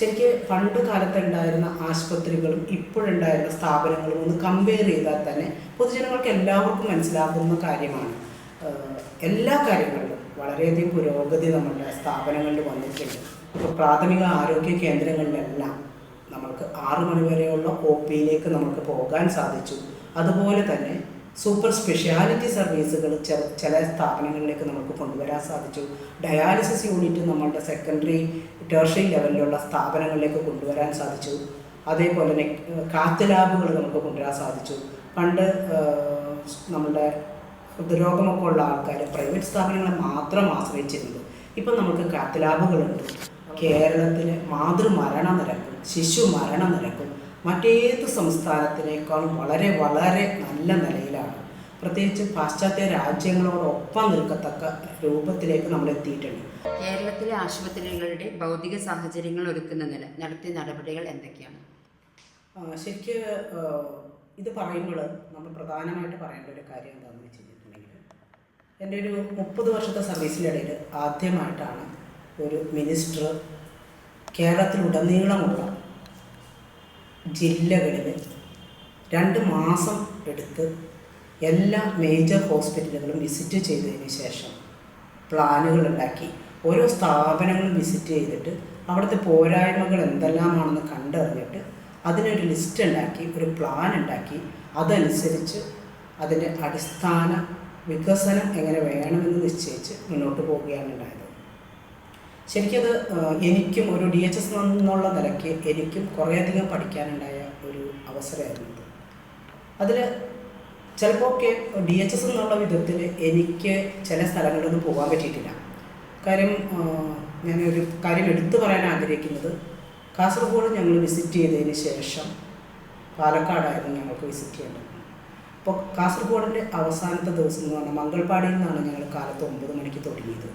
ശരിക്ക് പണ്ട് കാലത്ത് ഉണ്ടായിരുന്ന ആശുപത്രികളും ഇപ്പോഴുണ്ടായിരുന്ന സ്ഥാപനങ്ങളും ഒന്ന് കമ്പയർ ചെയ്താൽ തന്നെ പൊതുജനങ്ങൾക്ക് എല്ലാവർക്കും മനസ്സിലാകുന്ന കാര്യമാണ്. എല്ലാ കാര്യങ്ങളിലും വളരെയധികം പുരോഗതി നമ്മുടെ സ്ഥാപനങ്ങളിൽ വന്നിട്ടുണ്ട്. ഇപ്പോൾ പ്രാഥമിക ആരോഗ്യ കേന്ദ്രങ്ങളിലെല്ലാം നമുക്ക് ആറു മണി വരെയുള്ള ഒ പിയിലേക്ക് നമുക്ക് പോകാൻ സാധിച്ചു. അതുപോലെ തന്നെ സൂപ്പർ സ്പെഷ്യാലിറ്റി സർവീസുകൾ ചില സ്ഥാപനങ്ങളിലേക്ക് നമുക്ക് കൊണ്ടുവരാൻ സാധിച്ചു. ഡയാലിസിസ് യൂണിറ്റ് നമ്മളുടെ സെക്കൻഡറി ടേർഷറി ലെവലിലുള്ള സ്ഥാപനങ്ങളിലേക്ക് കൊണ്ടുവരാൻ സാധിച്ചു. അതേപോലെ തന്നെ കാത്ത് ലാബുകൾ നമുക്ക് കൊണ്ടുവരാൻ സാധിച്ചു. പണ്ട് നമ്മുടെ ഹൃദ്രോഗമൊക്കെ ഉള്ള ആൾക്കാർ പ്രൈവറ്റ് സ്ഥാപനങ്ങളെ മാത്രം ആശ്രയിച്ചിരുന്നത്. ഇപ്പം നമുക്ക് കാത്ത് ലാബുകളുണ്ട്. കേരളത്തിലെ മാതൃമരണ നിരക്കും ശിശു മരണ നിരക്കും മറ്റേത് സംസ്ഥാനത്തിനേക്കാളും വളരെ വളരെ നല്ല നിലയിലാണ് പ്രത്യേകിച്ച് പാശ്ചാത്യ രാജ്യങ്ങളോടൊപ്പം നിൽക്കത്തക്ക രൂപത്തിലേക്ക് നമ്മൾ എത്തിയിട്ടുണ്ട് കേരളത്തിലെ ആശുപത്രികളുടെ ഭൗതിക സാഹചര്യങ്ങൾ ഒരുക്കുന്നതിന് നടത്തിയ നടപടികൾ എന്തൊക്കെയാണ്? ശരിക്ക് ഇത് പറയുമ്പോൾ നമ്മൾ പ്രധാനമായിട്ട് പറയേണ്ട ഒരു കാര്യം എന്താണെന്ന് വെച്ച് കഴിഞ്ഞിട്ടുണ്ടെങ്കിൽ എന്റെ ഒരു മുപ്പത് വർഷത്തെ സർവീസിനിടയിൽ ആദ്യമായിട്ടാണ് ഒരു മിനിസ്റ്റർ കേരളത്തിലുടനീളമുള്ള ജില്ലകളിൽ രണ്ട് മാസം എടുത്ത് എല്ലാ മേജർ ഹോസ്പിറ്റലുകളും വിസിറ്റ് ചെയ്തതിന് ശേഷം പ്ലാനുകൾ ഉണ്ടാക്കി. ഓരോ സ്ഥാപനങ്ങളും വിസിറ്റ് ചെയ്തിട്ട് അവിടുത്തെ പോരായ്മകൾ എന്തെല്ലാമാണെന്ന് കണ്ടറിഞ്ഞിട്ട് അതിനൊരു ലിസ്റ്റ് ഉണ്ടാക്കി ഒരു പ്ലാൻ ഉണ്ടാക്കി. അതനുസരിച്ച് അതിന്റെ അടിസ്ഥാന വികസനം എങ്ങനെ വേണമെന്ന് നിശ്ചയിച്ച് മുന്നോട്ട് പോവുകയാണ് ഉണ്ടായത്. ശരിക്കത് എനിക്കും ഒരു ഡി എച്ച് എസ് എന്നുള്ള നിലയ്ക്ക് എനിക്കും കുറേയധികം പഠിക്കാനുണ്ടായ ഒരു അവസരമായിരുന്നു. അതിൽ ചിലപ്പോൾ ഒക്കെ ഡി എച്ച് എസ് എന്നുള്ള വിധത്തിൽ എനിക്ക് ചില സ്ഥലങ്ങളിലൊന്നും പോകാൻ പറ്റിയിട്ടില്ല. കാര്യം ഞാനൊരു കാര്യം എടുത്തു പറയാൻ ആഗ്രഹിക്കുന്നത് കാസർഗോഡ് ഞങ്ങൾ വിസിറ്റ് ചെയ്തതിന് ശേഷം പാലക്കാടായിരുന്നു ഞങ്ങൾക്ക് വിസിറ്റ് ചെയ്യേണ്ടത്. അപ്പോൾ കാസർഗോഡിന്റെ അവസാനത്തെ ദിവസം എന്ന് പറഞ്ഞാൽ മംഗൾപാടിയിൽ നിന്നാണ് ഞങ്ങൾ കാലത്ത് ഒമ്പത് മണിക്ക് തുടങ്ങിയത്.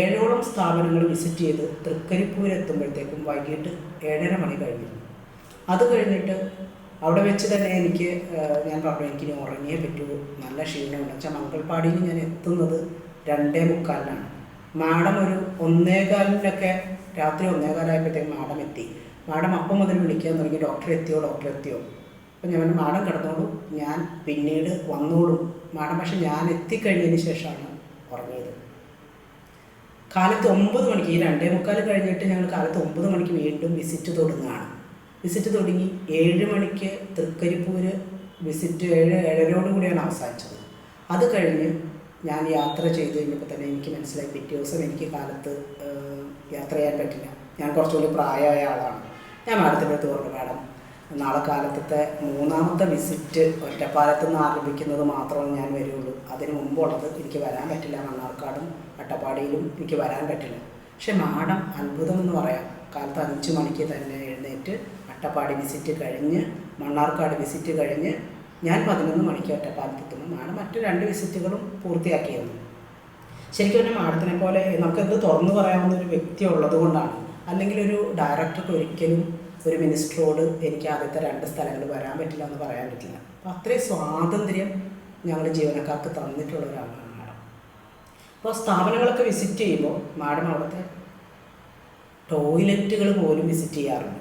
ഏഴോളം സ്ഥാപനങ്ങൾ വിസിറ്റ് ചെയ്ത് തൃക്കരിപ്പൂരെത്തുമ്പോഴത്തേക്കും വൈകിട്ട് ഏഴര മണി കഴിഞ്ഞിരുന്നു അത് കഴിഞ്ഞിട്ട് അവിടെ വെച്ച് തന്നെ എനിക്ക് ഞാൻ പറഞ്ഞു എനിക്കിനി ഉറങ്ങിയേ പറ്റൂ. നല്ല ക്ഷീണമുണ്ട്. വെച്ചാൽ മംഗൾപാടിയിൽ ഞാൻ എത്തുന്നത് രണ്ടേ മുക്കാലിനാണ്. മാഡം ഒരു ഒന്നേകാലിനൊക്കെ രാത്രി ഒന്നേകാലായപ്പോഴത്തേക്കും മാഡം എത്തി. മാഡം അപ്പം മുതൽ വിളിക്കാൻ തുടങ്ങി ഡോക്ടർ എത്തിയോ? ഡോക്ടർ എത്തിയോ? അപ്പം ഞാൻ മാഡം കിടന്നോളൂ. ഞാൻ പിന്നീട് വന്നോളും. മാഡം പക്ഷെ ഞാൻ എത്തിക്കഴിഞ്ഞതിന് ശേഷമാണ് ഉറങ്ങിയത്. കാലത്ത് ഒമ്പത് മണിക്ക് ഈ രണ്ടേ മുക്കാൽ കഴിഞ്ഞിട്ട് ഞങ്ങൾ കാലത്ത് ഒമ്പത് മണിക്ക് വീണ്ടും വിസിറ്റ് തുടങ്ങുകയാണ് വിസിറ്റ് തുടങ്ങി ഏഴ് മണിക്ക് തൃക്കരിപ്പൂര് വിസിറ്റ് ഏഴ് ഏഴരയോട് കൂടിയാണ് അവസാനിച്ചത്. അത് കഴിഞ്ഞ് ഞാൻ യാത്ര ചെയ്ത് കഴിഞ്ഞപ്പോൾ തന്നെ എനിക്ക് മനസ്സിലായി പിറ്റേ ദിവസം എനിക്ക് കാലത്ത് യാത്ര ചെയ്യാൻ പറ്റില്ല. ഞാൻ കുറച്ചുകൂടി പ്രായമായ ആളാണ്. ഞാൻ മാഡത്തിന്റെ അടുത്ത് പറഞ്ഞു മാഡം നാളെ കാലത്തത്തെ മൂന്നാമത്തെ വിസിറ്റ് ഒറ്റപ്പാലത്ത് നിന്ന് ആരംഭിക്കുന്നത് മാത്രമേ ഞാൻ വരുള്ളൂ. അതിന് മുമ്പുള്ളത് എനിക്ക് വരാൻ പറ്റില്ല മണ്ണാർക്കാടും അട്ടപ്പാടിയിലും എനിക്ക് വരാൻ പറ്റില്ല. പക്ഷെ മാഡം അത്ഭുതം എന്ന് പറയാം. കാലത്ത് അഞ്ച് മണിക്ക് തന്നെ എഴുന്നേറ്റ് അട്ടപ്പാടി വിസിറ്റ് കഴിഞ്ഞ് മണ്ണാർക്കാട് വിസിറ്റ് കഴിഞ്ഞ് ഞാൻ പതിനൊന്ന് മണിക്ക് ഒറ്റപ്പാലത്തെത്തുന്നതാണ് മറ്റു രണ്ട് വിസിറ്റുകളും പൂർത്തിയാക്കിയത് ശരിക്കും പറഞ്ഞാൽ മാഡത്തിനെ പോലെ നമുക്കെന്ത് തുറന്നു പറയാവുന്ന ഒരു വ്യക്തി ഉള്ളതുകൊണ്ടാണ് അല്ലെങ്കിൽ ഒരു ഡയറക്ടർക്ക് ഒരിക്കലും ഒരു മിനിസ്റ്ററോട് എനിക്ക് ആദ്യത്തെ രണ്ട് സ്ഥലങ്ങൾ വരാൻ പറ്റില്ല എന്ന് പറയാൻ പറ്റില്ല. അപ്പോൾ അത്രയും സ്വാതന്ത്ര്യം ഞങ്ങൾ ജീവനക്കാർക്ക് തന്നിട്ടുള്ള ഒരാളാണ് മാഡം. അപ്പോൾ സ്ഥാപനങ്ങളൊക്കെ വിസിറ്റ് ചെയ്യുമ്പോൾ മാഡം അവിടുത്തെ ടോയ്ലറ്റുകൾ പോലും വിസിറ്റ് ചെയ്യാറുണ്ട്.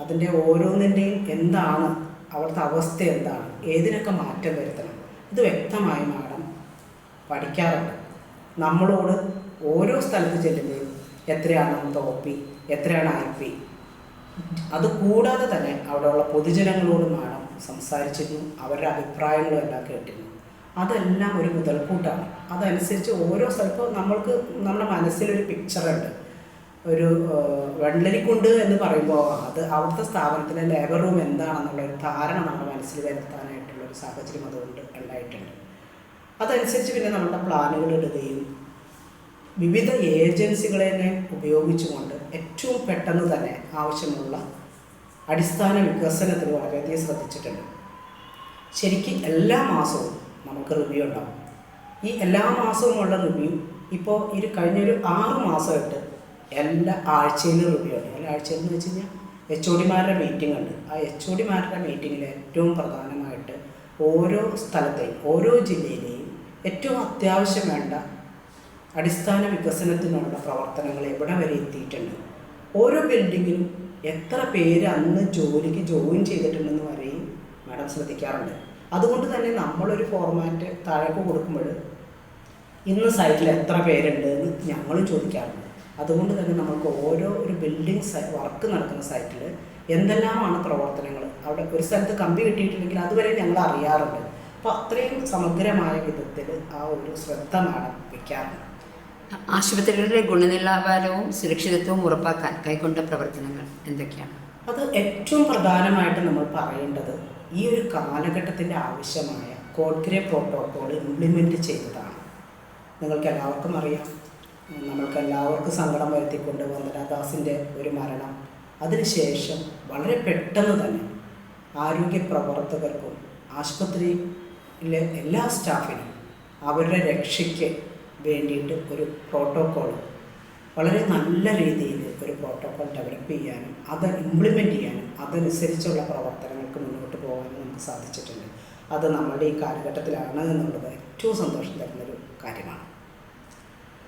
അതിന്റെ ഓരോന്നിന്റെയും എന്താണ് അവിടുത്തെ അവസ്ഥ എന്താണ്? ഏതിനൊക്കെ മാറ്റം വരുത്തണം? ഇത് വ്യക്തമായി മാഡം പഠിക്കാറുണ്ട്. നമ്മളോട് ഓരോ സ്ഥലത്ത് ചെല്ലുമ്പോഴും എത്രയാണ് നമ്മുടെ ഒ പി എത്രയാണ് ഐ പി. അത് കൂടാതെ തന്നെ അവിടെയുള്ള പൊതുജനങ്ങളോട് മാഡം സംസാരിച്ചിരുന്നു അവരുടെ അഭിപ്രായങ്ങളും എല്ലാം കേട്ടിരുന്നു. അതെല്ലാം ഒരു മുതൽക്കൂട്ടാണ്. അതനുസരിച്ച് ഓരോ സ്ഥലത്തും നമ്മൾക്ക് നമ്മുടെ മനസ്സിലൊരു പിക്ചറുണ്ട് ഒരു വെള്ളരിക്കുണ്ട് എന്ന് പറയുമ്പോൾ അത് അവിടുത്തെ സ്ഥാപനത്തിലെ ലേബർ റൂം എന്താണെന്നുള്ള ഒരു ധാരണ നമ്മുടെ മനസ്സിൽ വരുത്താനായിട്ടുള്ള ഒരു സാഹചര്യം അതുകൊണ്ട് ഉണ്ടായിട്ടുണ്ട്. അതനുസരിച്ച് പിന്നെ നമ്മുടെ പ്ലാനുകൾ ഇടുകയും വിവിധ ഏജൻസികളെ ഉപയോഗിച്ചുകൊണ്ട് ഏറ്റവും പെട്ടെന്ന് തന്നെ ആവശ്യമുള്ള അടിസ്ഥാന വികസനത്തിന് വളരെയധികം ശ്രദ്ധിച്ചിട്ടുണ്ട്. ശരിക്കും എല്ലാ മാസവും നമുക്ക് റിവ്യൂ ഉണ്ടാവും. ഈ എല്ലാ മാസവും മാസവുമുള്ള റിവ്യൂ ഇപ്പോൾ ഇത് കഴിഞ്ഞൊരു ആറ് മാസമായിട്ട് എല്ലാ ആഴ്ചയിലും റിവ്യൂ ഉണ്ട് എല്ലാ ആഴ്ചയിൽ എന്ന് വെച്ച് കഴിഞ്ഞാൽ എച്ച് ഒ ഡിമാരുടെ മീറ്റിംഗ് ഉണ്ട്. ആ എച്ച് ഒ ഡിമാരുടെ മീറ്റിങ്ങിൽ ഏറ്റവും പ്രധാനമായിട്ട് ഓരോ സ്ഥലത്തെയും ഓരോ ജില്ലയിലെയും ഏറ്റവും അത്യാവശ്യം വേണ്ട അടിസ്ഥാന വികസനത്തിനുള്ള പ്രവർത്തനങ്ങൾ എവിടെ വരെ എത്തിയിട്ടുണ്ട്? ഓരോ ബിൽഡിങ്ങിനും എത്ര പേര് അന്ന് ജോലിക്ക് ജോയിൻ ചെയ്തിട്ടുണ്ടെന്ന് വരെയും മാഡം ശ്രദ്ധിക്കാറുണ്ട്. അതുകൊണ്ട് തന്നെ നമ്മളൊരു ഫോർമാറ്റ് താഴേക്ക് കൊടുക്കുമ്പോൾ ഇന്ന് സൈറ്റിൽ എത്ര പേരുണ്ട് എന്ന് ഞങ്ങളും ചോദിക്കാറുണ്ട്. അതുകൊണ്ട് തന്നെ നമുക്ക് ഓരോ ഒരു ബിൽഡിംഗ് സൈ വർക്ക് നടക്കുന്ന സൈറ്റിൽ എന്തെല്ലാമാണ് പ്രവർത്തനങ്ങൾ? അവിടെ ഒരു സ്ഥലത്ത് കമ്പി കിട്ടിയിട്ടുണ്ടെങ്കിൽ അതുവരെ ഞങ്ങൾ അറിയാറുണ്ട്. അപ്പോൾ അത്രയും സമഗ്രമായ വിധത്തിൽ ആ ഒരു ശ്രദ്ധ മാഡം വയ്ക്കാറുണ്ട് ആശുപത്രികളുടെ ഗുണനിലവാരവും സുരക്ഷിതത്വവും ഉറപ്പാക്കാൻ കൈക്കൊണ്ട പ്രവർത്തനങ്ങൾ എന്തൊക്കെയാണ്? അത് ഏറ്റവും പ്രധാനമായിട്ട് നമ്മൾ പറയേണ്ടത് ഈ ഒരു കാലഘട്ടത്തിന്റെ ആവശ്യമായ കോഡ്ഗ്രേ പ്രോട്ടോക്കോൾ ഇംപ്ലിമെന്റ് ചെയ്തതാണ്. നിങ്ങൾക്ക് എല്ലാവർക്കും അറിയാം. നമ്മൾക്ക് എല്ലാവർക്കും സങ്കടം വരുത്തിക്കൊണ്ട് വന്ദനാദാസിന്റെ ഒരു മരണം. അതിനുശേഷം വളരെ പെട്ടെന്ന് തന്നെ ആരോഗ്യ പ്രവർത്തകർക്കും ആശുപത്രിയിലെ എല്ലാ സ്റ്റാഫിനും അവരുടെ രക്ഷയ്ക്ക് വേണ്ടിയിട്ട് ഒരു പ്രോട്ടോക്കോൾ വളരെ നല്ല രീതിയിൽ ഒരു പ്രോട്ടോക്കോൾ ഡെവലപ്പ് ചെയ്യാനും അത് ഇംപ്ലിമെന്റ് ചെയ്യാനും അതനുസരിച്ചുള്ള പ്രവർത്തനങ്ങൾക്ക് മുന്നോട്ട് പോകാനും നമുക്ക് സാധിച്ചിട്ടുണ്ട്. അത് നമ്മുടെ ഈ കാലഘട്ടത്തിലാണ് എന്നുള്ളത് ഏറ്റവും സന്തോഷം തരുന്നൊരു കാര്യമാണ്.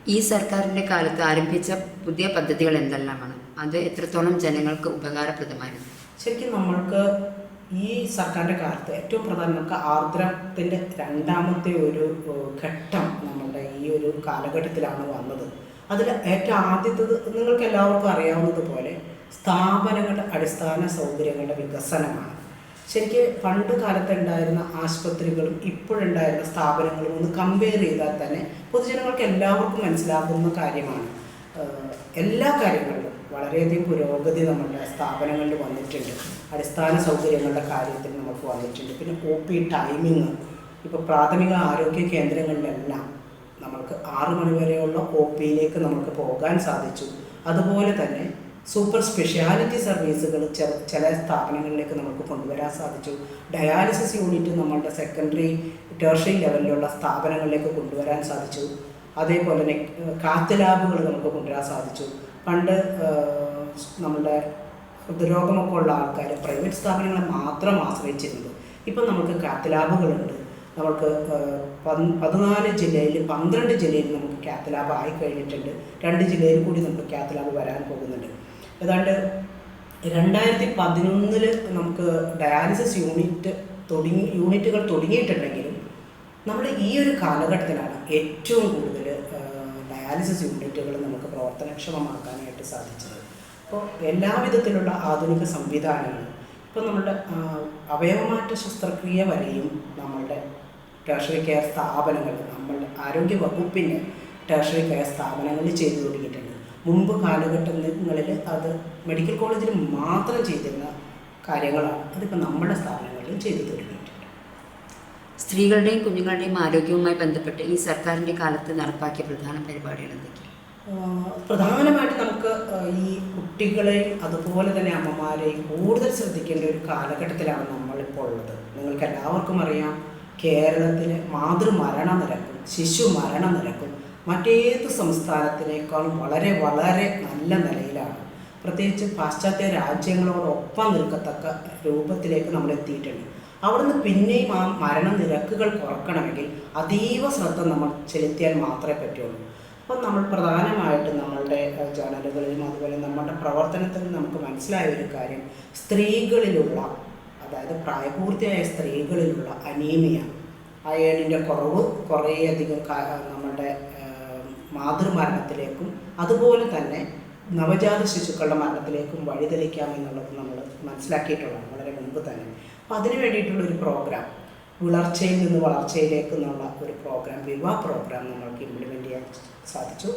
ഈ സർക്കാരിന്റെ കാലത്ത് ആരംഭിച്ച പുതിയ പദ്ധതികൾ എന്തെല്ലാമാണ്? അത് എത്രത്തോളം ജനങ്ങൾക്ക് ഉപകാരപ്രദമായിരുന്നു? ശരിക്കും നമ്മൾക്ക് ഈ സർക്കാരിന്റെ കാലത്ത് ഏറ്റവും പ്രധാനം നമുക്ക് ആർദ്രത്തിന്റെ രണ്ടാമത്തെ ഒരു ഘട്ടം നമ്മുടെ ഈ ഒരു കാലഘട്ടത്തിലാണ് വന്നത്. അതിൽ ഏറ്റവും ആദ്യത്തത് നിങ്ങൾക്ക് എല്ലാവർക്കും അറിയാവുന്നതുപോലെ സ്ഥാപനങ്ങളുടെ അടിസ്ഥാന സൗകര്യങ്ങളുടെ വികസനമാണ്. ശരിക്ക് പണ്ട് കാലത്ത് ഉണ്ടായിരുന്ന ആശുപത്രികളും ഇപ്പോഴുണ്ടായിരുന്ന സ്ഥാപനങ്ങളും ഒന്ന് കമ്പയർ ചെയ്താൽ തന്നെ പൊതുജനങ്ങൾക്ക് എല്ലാവർക്കും മനസ്സിലാകുന്ന കാര്യമാണ്. എല്ലാ കാര്യങ്ങളിലും വളരെയധികം പുരോഗതി നമ്മുടെ സ്ഥാപനങ്ങളിൽ വന്നിട്ടുണ്ട്. അടിസ്ഥാന സൗകര്യങ്ങളുടെ കാര്യത്തിൽ നമുക്ക് വന്നിട്ടുണ്ട്. പിന്നെ ഒ പി ടൈമിങ് ഇപ്പോൾ പ്രാഥമിക ആരോഗ്യ കേന്ദ്രങ്ങളിലെല്ലാം നമുക്ക് ആറ് മണി വരെയുള്ള ഒ പിയിലേക്ക് നമുക്ക് പോകാൻ സാധിച്ചു. അതുപോലെ തന്നെ സൂപ്പർ സ്പെഷ്യാലിറ്റി സർവീസുകൾ ചില സ്ഥാപനങ്ങളിലേക്ക് നമുക്ക് കൊണ്ടുവരാൻ സാധിച്ചു. ഡയാലിസിസ് യൂണിറ്റ് നമ്മളുടെ സെക്കൻഡറി ടേർഷറി ലെവലിലുള്ള സ്ഥാപനങ്ങളിലേക്ക് കൊണ്ടുവരാൻ സാധിച്ചു. അതേപോലെ തന്നെ കാത്ത് ലാബുകൾ നമുക്ക് കൊണ്ടുവരാൻ സാധിച്ചു. പണ്ട് നമ്മളുടെ ഹൃദ്രോഗമൊക്കെ ഉള്ള ആൾക്കാർ പ്രൈവറ്റ് സ്ഥാപനങ്ങളെ മാത്രം ആശ്രയിച്ചിരുന്നത്. ഇപ്പം നമുക്ക് കാത്ത് ലാബുകളുണ്ട്. നമുക്ക് പതിനാല് ജില്ലയിൽ പന്ത്രണ്ട് ജില്ലയിൽ നമുക്ക് കാത്ത് ലാബ് ആയി കഴിഞ്ഞിട്ടുണ്ട്. രണ്ട് ജില്ലയിൽ കൂടി നമുക്ക് കാത്ത് ലാബ് വരാൻ പോകുന്നുണ്ട്. ഏതാണ്ട് രണ്ടായിരത്തി പതിനൊന്നിൽ നമുക്ക് ഡയാലിസിസ് യൂണിറ്റ് തുടങ്ങി യൂണിറ്റുകൾ തുടങ്ങിയിട്ടുണ്ടെങ്കിലും നമ്മുടെ ഈ ഒരു കാലഘട്ടത്തിലാണ് ഏറ്റവും കൂടുതൽ ഡയാലിസിസ് യൂണിറ്റുകൾ നമുക്ക് പ്രവർത്തനക്ഷമമാക്കാനായിട്ട് സാധിച്ചത്. അപ്പോൾ എല്ലാവിധത്തിലുള്ള ആധുനിക സംവിധാനങ്ങൾ ഇപ്പോൾ നമ്മുടെ അവയവമാറ്റ ശസ്ത്രക്രിയ വരെയും നമ്മളുടെ ടേഷറി കെയർ സ്ഥാപനങ്ങൾ നമ്മളുടെ ആരോഗ്യ വകുപ്പിന്റെ ടേഷറി കെയർ സ്ഥാപനങ്ങളിൽ ചെയ്തു തുടങ്ങിയിട്ടുണ്ട് മുമ്പ് കാലഘട്ടങ്ങളിൽ അത് മെഡിക്കൽ കോളേജിൽ മാത്രം ചെയ്തിരുന്ന കാര്യങ്ങളാണ് അതിപ്പോൾ നമ്മുടെ സ്ഥാപനങ്ങളിലും ചെയ്തു തുടങ്ങിയിട്ടുണ്ട്. സ്ത്രീകളുടെയും കുഞ്ഞുങ്ങളുടെയും ആരോഗ്യവുമായി ബന്ധപ്പെട്ട് ഈ സർക്കാരിന്റെ കാലത്ത് നടപ്പാക്കിയ പ്രധാന പരിപാടികൾ എന്തൊക്കെയാണ്? പ്രധാനമായിട്ട് നമുക്ക് ഈ കുട്ടികളെയും അതുപോലെ തന്നെ അമ്മമാരെയും കൂടുതൽ ശ്രദ്ധിക്കേണ്ട ഒരു കാലഘട്ടത്തിലാണ് നമ്മളിപ്പോൾ ഉള്ളത്. നിങ്ങൾക്ക് എല്ലാവർക്കും അറിയാം കേരളത്തിലെ മാതൃമരണ നിരക്കും ശിശു മരണ നിരക്കും മറ്റേത് സംസ്ഥാനത്തിനേക്കാളും വളരെ വളരെ നല്ല നിലയിലാണ്. പ്രത്യേകിച്ച് പാശ്ചാത്യ രാജ്യങ്ങളോടൊപ്പം നിൽക്കത്തക്ക രൂപത്തിലേക്ക് നമ്മൾ എത്തിയിട്ടുണ്ട് അവിടുന്ന് പിന്നെയും ആ മരണ നിരക്കുകൾ കുറക്കണമെങ്കിൽ അതീവ ശ്രദ്ധ നമ്മൾ ചെലുത്തിയാൽ മാത്രമേ പറ്റുള്ളൂ. അപ്പം നമ്മൾ പ്രധാനമായിട്ടും നമ്മളുടെ ചാനലുകളിലും അതുപോലെ നമ്മുടെ പ്രവർത്തനത്തിൽ നമുക്ക് മനസ്സിലായ ഒരു കാര്യം സ്ത്രീകളിലുള്ള അതായത് പ്രായപൂർത്തിയായ സ്ത്രീകളിലുള്ള അനീമിയ അയണിന്റെ കുറവ് കുറേയധികം നമ്മളുടെ മാതൃമരണത്തിലേക്കും അതുപോലെ തന്നെ നവജാത ശിശുക്കളുടെ മരണത്തിലേക്കും വഴിതെളിക്കാം എന്നുള്ളത് നമ്മൾ മനസ്സിലാക്കിയിട്ടുള്ളതാണ് വളരെ മുൻപ് തന്നെ. അപ്പം അതിന് വേണ്ടിയിട്ടുള്ള ഒരു പ്രോഗ്രാം വിളർച്ചയിൽ നിന്ന് വളർച്ചയിലേക്ക് എന്നുള്ള ഒരു പ്രോഗ്രാം വിവാഹ പ്രോഗ്രാം നമ്മൾക്ക് ഇംപ്ലിമെന്റ് ചെയ്യാൻ സാധിച്ചു.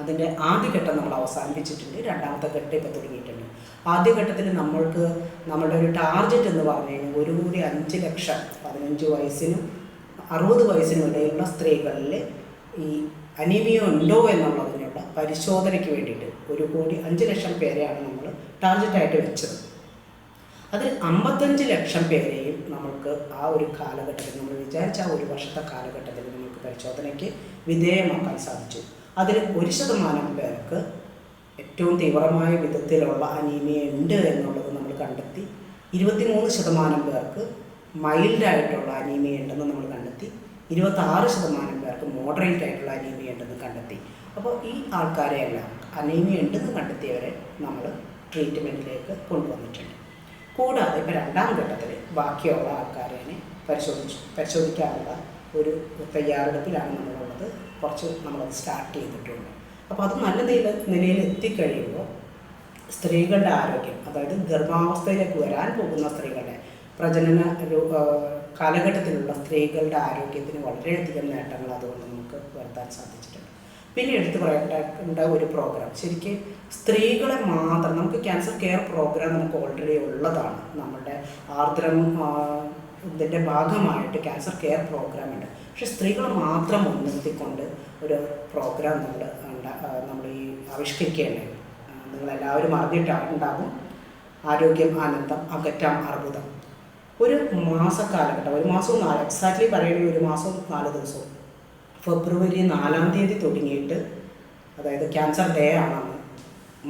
അതിന്റെ ആദ്യഘട്ടം നമ്മൾ അവസാനിപ്പിച്ചിട്ടുണ്ട്. രണ്ടാമത്തെ ഘട്ടം ഇപ്പോൾ തുടങ്ങിയിട്ടുണ്ട്. ആദ്യഘട്ടത്തിൽ നമ്മൾക്ക് നമ്മുടെ ഒരു ടാർഗറ്റ് എന്ന് പറഞ്ഞു കഴിഞ്ഞാൽ ഒരു കൂടി അഞ്ച് ലക്ഷം പതിനഞ്ച് വയസ്സിനും അറുപത് വയസ്സിനും ഇടയിലുള്ള സ്ത്രീകളിൽ ഈ അനീമിയ ഉണ്ടോ എന്നുള്ളതിനുള്ള പരിശോധനയ്ക്ക് വേണ്ടിയിട്ട് ഒരു കോടി അഞ്ച് ലക്ഷം പേരെയാണ് നമ്മൾ ടാർഗറ്റായിട്ട് വെച്ചത്. അതിൽ അമ്പത്തഞ്ച് ലക്ഷം പേരെയും നമുക്ക് ആ ഒരു കാലഘട്ടത്തിൽ നമ്മൾ വിചാരിച്ച ആ ഒരു വർഷത്തെ കാലഘട്ടത്തിൽ നമുക്ക് പരിശോധനയ്ക്ക് വിധേയമാക്കാൻ സാധിച്ചു. അതിൽ ഒരു ശതമാനം പേർക്ക് ഏറ്റവും തീവ്രമായ വിധത്തിലുള്ള അനീമിയ ഉണ്ട് എന്നുള്ളത് നമ്മൾ കണ്ടെത്തി. ഇരുപത്തിമൂന്ന് ശതമാനം പേർക്ക് മൈൽഡായിട്ടുള്ള അനീമിയ ഉണ്ടെന്ന് നമ്മൾ കണ്ടെത്തി. ഇരുപത്താറ് ശതമാനം പേർക്ക് മോഡറേറ്റ് ആയിട്ടുള്ള അനീമിയ ഉണ്ടെന്ന് കണ്ടെത്തി. അപ്പോൾ ഈ ആൾക്കാരെയെല്ലാം അനീമിയ ഉണ്ടെന്ന് കണ്ടെത്തിയവരെ നമ്മൾ ട്രീറ്റ്മെന്റിലേക്ക് കൊണ്ടുവന്നിട്ടുണ്ട്. കൂടാതെ ഇപ്പോൾ രണ്ടാം ഘട്ടത്തിൽ ബാക്കിയുള്ള ആൾക്കാരെ പരിശോധിച്ചു പരിശോധിക്കാനുള്ള ഒരു തയ്യാറെടുപ്പിലാണ് നമ്മളുള്ളത്. കുറച്ച് നമ്മളത് സ്റ്റാർട്ട് ചെയ്തിട്ടുണ്ട്. അപ്പോൾ അത് നല്ല നില നിലയിൽ എത്തിക്കഴിയുമ്പോൾ സ്ത്രീകളുടെ ആരോഗ്യം അതായത് ഗർഭാവസ്ഥയിലേക്ക് വരാൻ പോകുന്ന സ്ത്രീകളുടെ പ്രജനന കാലഘട്ടത്തിലുള്ള സ്ത്രീകളുടെ ആരോഗ്യത്തിന് വളരെയധികം നേട്ടങ്ങൾ അതുകൊണ്ട് നമുക്ക് വരുത്താൻ സാധിച്ചിട്ടുണ്ട്. പിന്നെ എടുത്തു പറയേണ്ട ഒരു പ്രോഗ്രാം ശരിക്കും സ്ത്രീകളെ മാത്രം നമുക്ക് ക്യാൻസർ കെയർ പ്രോഗ്രാം നമുക്ക് ഓൾറെഡി ഉള്ളതാണ്. നമ്മുടെ ആർദ്രം ഇതിന്റെ ഭാഗമായിട്ട് ക്യാൻസർ കെയർ പ്രോഗ്രാം ഉണ്ട്. പക്ഷെ സ്ത്രീകൾ മാത്രം മുൻനിർത്തിക്കൊണ്ട് ഒരു പ്രോഗ്രാം നമ്മൾ നമ്മൾ ഈ ആവിഷ്കരിക്കേണ്ടത് നിങ്ങളെല്ലാവരും അറിഞ്ഞിട്ടുണ്ടാകും ആരോഗ്യം ആനന്ദം അകറ്റാം അർബുദം. ഒരു മാസക്കാലഘട്ടം ഒരു മാസവും നാല് എക്സാക്ട്ലി പറയുകയാണെങ്കിൽ ഒരു മാസവും നാല് ദിവസവും. ഫെബ്രുവരി നാലാം തീയതി തുടങ്ങിയിട്ട് അതായത് ക്യാൻസർ ഡേ ആണെന്ന്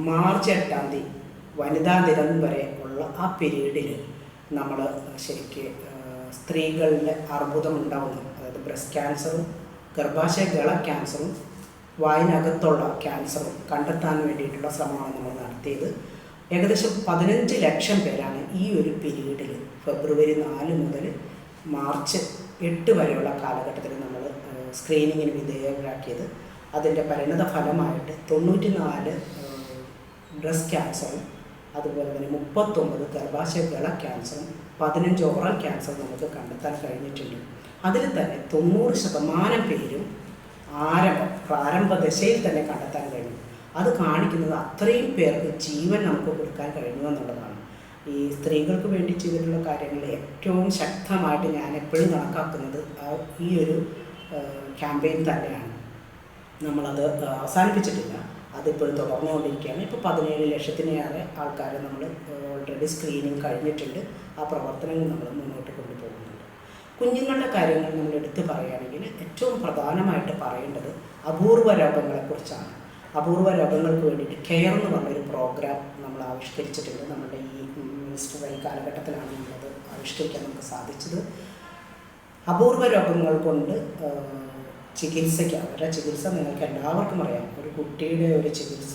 മാർച്ച് എട്ടാം തീയതി വനിതാ ദിനം വരെ ഉള്ള ആ പീരീഡിൽ നമ്മൾ ശരിക്ക് സ്ത്രീകളുടെ അർബുദം ഉണ്ടാവുന്നു. അതായത് ബ്രസ്റ്റ് ക്യാൻസറും ഗർഭാശയ ഗള ക്യാൻസറും വായിനകത്തുള്ള ക്യാൻസറും കണ്ടെത്താൻ വേണ്ടിയിട്ടുള്ള ശ്രമമാണ് നമ്മൾ നടത്തിയത്. ഏകദേശം പതിനഞ്ച് ലക്ഷം പേരാണ് ഈ ഒരു പീരീഡിൽ ഫെബ്രുവരി നാല് മുതൽ മാർച്ച് എട്ട് വരെയുള്ള കാലഘട്ടത്തിൽ നമ്മൾ സ്ക്രീനിങ്ങിന് വിധേയരാക്കിയത്. അതിന്റെ പരിണത ഫലമായിട്ട് തൊണ്ണൂറ്റി നാല് ബ്രസ്റ്റ് ക്യാൻസറും അതുപോലെ തന്നെ മുപ്പത്തൊമ്പത് ഗർഭാശയ ഗള ക്യാൻസറും പതിനഞ്ച് ഓറൽ ക്യാൻസറും നമുക്ക് കണ്ടെത്താൻ കഴിഞ്ഞിട്ടുണ്ട്. അതിൽ തന്നെ തൊണ്ണൂറ് ശതമാനം പേരും ആരംഭം പ്രാരംഭ ദശയിൽ തന്നെ കണ്ടെത്താൻ കഴിഞ്ഞു. അത് കാണിക്കുന്നത് അത്രയും പേർക്ക് ജീവൻ നമുക്ക് കൊടുക്കാൻ കഴിഞ്ഞു എന്നുള്ളതാണ്. ഈ സ്ത്രീകൾക്ക് വേണ്ടി ചെയ്തിട്ടുള്ള കാര്യങ്ങൾ ഏറ്റവും ശക്തമായിട്ട് ഞാൻ എപ്പോഴും കണക്കാക്കുന്നത് ഈ ഒരു ക്യാമ്പയിൻ തന്നെയാണ്. നമ്മളത് അവസാനിപ്പിച്ചിട്ടില്ല. അതിപ്പോൾ തുടർന്നുകൊണ്ടിരിക്കുകയാണ്. ഇപ്പോൾ പതിനേഴ് ലക്ഷത്തിനേറെ ആൾക്കാരെ നമ്മൾ ഓൾറെഡി സ്ക്രീനിങ് കഴിഞ്ഞിട്ടുണ്ട്. ആ പ്രവർത്തനങ്ങൾ നമ്മൾ മുന്നോട്ട് കൊണ്ടുപോകുന്നുണ്ട്. കുഞ്ഞുങ്ങളുടെ കാര്യങ്ങൾ നമ്മൾ എടുത്തു പറയുകയാണെങ്കിൽ ഏറ്റവും പ്രധാനമായിട്ട് പറയേണ്ടത് അപൂർവ രോഗങ്ങളെക്കുറിച്ചാണ്. അപൂർവ രോഗങ്ങൾക്ക് വേണ്ടിയിട്ട് കെയർ എന്ന് പറഞ്ഞൊരു പ്രോഗ്രാം നമ്മൾ ആവിഷ്കരിച്ചിട്ടുണ്ട്. നമ്മുടെ ഈ മിനിസ്റ്റർ മിനിസ്റ്ററായി കാലഘട്ടത്തിലാണ് നമ്മളത് ആവിഷ്കരിക്കാൻ നമുക്ക് സാധിച്ചത്. അപൂർവ രോഗങ്ങൾ കൊണ്ട് ചികിത്സയ്ക്ക് അവരുടെ ചികിത്സ നിങ്ങൾക്ക് എല്ലാവർക്കും അറിയാം. ഒരു കുട്ടിയുടെ ഒരു ചികിത്സ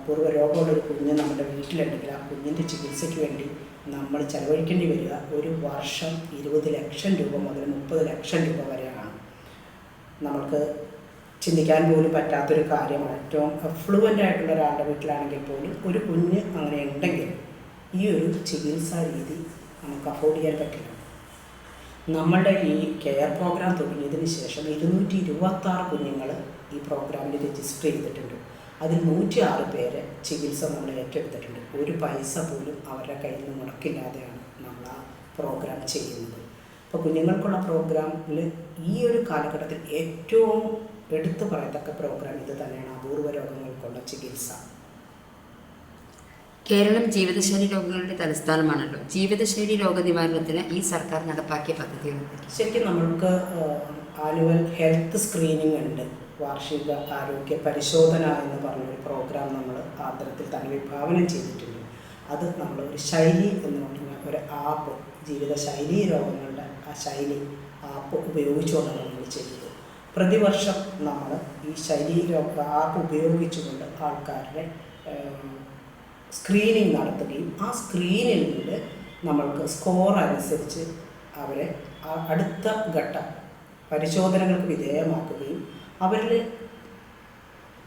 അപൂർവ രോഗമുള്ള ഒരു കുഞ്ഞ് നമ്മുടെ വീട്ടിലുണ്ടെങ്കിൽ ആ കുഞ്ഞിന്റെ ചികിത്സയ്ക്ക് വേണ്ടി നമ്മൾ ചെലവഴിക്കേണ്ടി വരിക. ഒരു വർഷം ഇരുപത് ലക്ഷം രൂപ മുതൽ മുപ്പത് ലക്ഷം രൂപ വരെയാണ് നമ്മൾക്ക് ചിന്തിക്കാൻ പോലും പറ്റാത്തൊരു കാര്യമാണ്. ഏറ്റവും ഫ്ലുവന്റ് ആയിട്ടുള്ള ഒരാളുടെ വീട്ടിലാണെങ്കിൽ പോലും ഒരു കുഞ്ഞ് അങ്ങനെ ഉണ്ടെങ്കിൽ ഈ ഒരു ചികിത്സാ രീതി നമുക്ക് അഫോർഡ് ചെയ്യാൻ പറ്റില്ല. നമ്മളുടെ ഈ കെയർ പ്രോഗ്രാം തുടങ്ങിയതിന് ശേഷം ഇരുന്നൂറ്റി ഇരുപത്താറ് കുഞ്ഞുങ്ങൾ ഈ പ്രോഗ്രാമിൽ രജിസ്റ്റർ ചെയ്തിട്ടുണ്ട്. അതിൽ നൂറ്റി ആറ് പേര് ചികിത്സ നമ്മൾ ഏറ്റെടുത്തിട്ടുണ്ട്. ഒരു പൈസ പോലും അവരുടെ കയ്യിൽ നിന്ന് മുടക്കില്ലാതെയാണ് നമ്മൾ ആ പ്രോഗ്രാം ചെയ്യുന്നത്. അപ്പോൾ കുഞ്ഞുങ്ങൾക്കുള്ള പ്രോഗ്രാമിൽ ഈ ഒരു കാലഘട്ടത്തിൽ ഏറ്റവും എടുത്തു പറയത്തക്ക പ്രോഗ്രാം ഇത് തന്നെയാണ്. അപൂർവ രോഗങ്ങൾക്കുള്ള ചികിത്സ. കേരളം ജീവിതശൈലി രോഗങ്ങളുടെ തലസ്ഥാനമാണല്ലോ. ജീവിതശൈലി രോഗ നിവാരണത്തിന് ഈ സർക്കാർ നടപ്പാക്കിയ പദ്ധതികൾ ശരിക്കും നമ്മൾക്ക് ആനുവൽ ഹെൽത്ത് സ്ക്രീനിങ് ഉണ്ട്. വാർഷിക ആരോഗ്യ പരിശോധന എന്ന് പറഞ്ഞൊരു പ്രോഗ്രാം നമ്മൾ ആദരത്തിൽ തന്നെ വിഭാവനം ചെയ്തിട്ടുണ്ട്. അത് നമ്മൾ ഒരു ശൈലി എന്ന് പറഞ്ഞ ഒരു ആപ്പ് ജീവിതശൈലി രോഗങ്ങളുടെ ആ ശൈലി ആപ്പ് ഉപയോഗിച്ചുകൊണ്ടാണ് നമ്മൾ ചെയ്തത് പ്രതിവർഷം നമ്മൾ ഈ ശരീരമൊക്കെ ആപ്പ് ഉപയോഗിച്ചുകൊണ്ട് ആൾക്കാരുടെ സ്ക്രീനിങ് നടത്തുകയും ആ സ്ക്രീനിൽ നമ്മൾക്ക് സ്കോർ അനുസരിച്ച് അവരെ അടുത്ത ഘട്ട പരിശോധനകൾക്ക് വിധേയമാക്കുകയും അവരിൽ